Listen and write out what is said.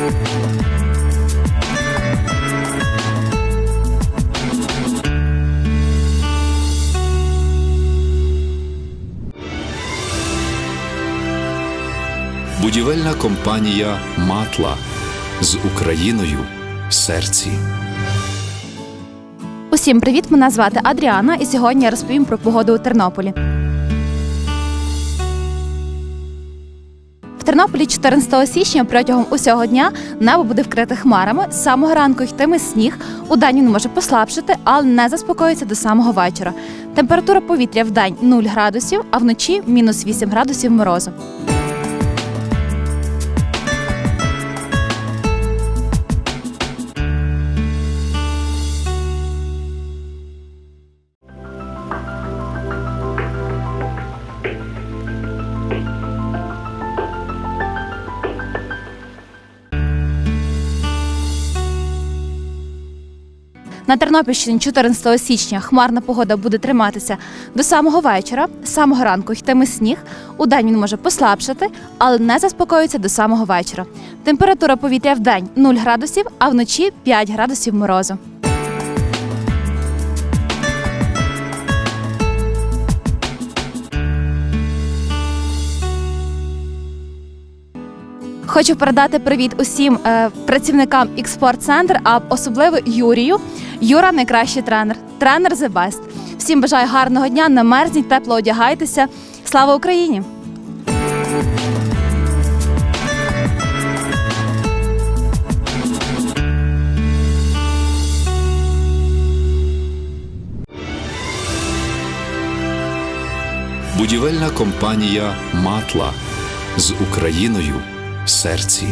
Будівельна компанія Матла з Україною в серці. Усім привіт! Мене звати Адріана, і сьогодні я розповім про погоду у Тернополі. Тернополі 14 січня протягом усього дня небо буде вкрите хмарами. З самого ранку йтиме сніг. У день він може послабшити, але не заспокоїться до самого вечора. Температура повітря в день 0 градусів, а вночі мінус 8 градусів морозу. На Тернопільщині 14 січня хмарна погода буде триматися до самого вечора. З самого ранку йтиме сніг. У день він може послабшати, але не заспокоїться до самого вечора. Температура повітря в день 0 градусів, а вночі 5 градусів морозу. Хочу передати привіт усім е, працівникам «Ікспорт-центр», а особливо Юрію. Юра найкращий тренер, тренер The Best. Всім бажаю гарного дня, не мерзніть, тепло одягайтеся. Слава Україні! Будівельна компанія Матла з Україною серці.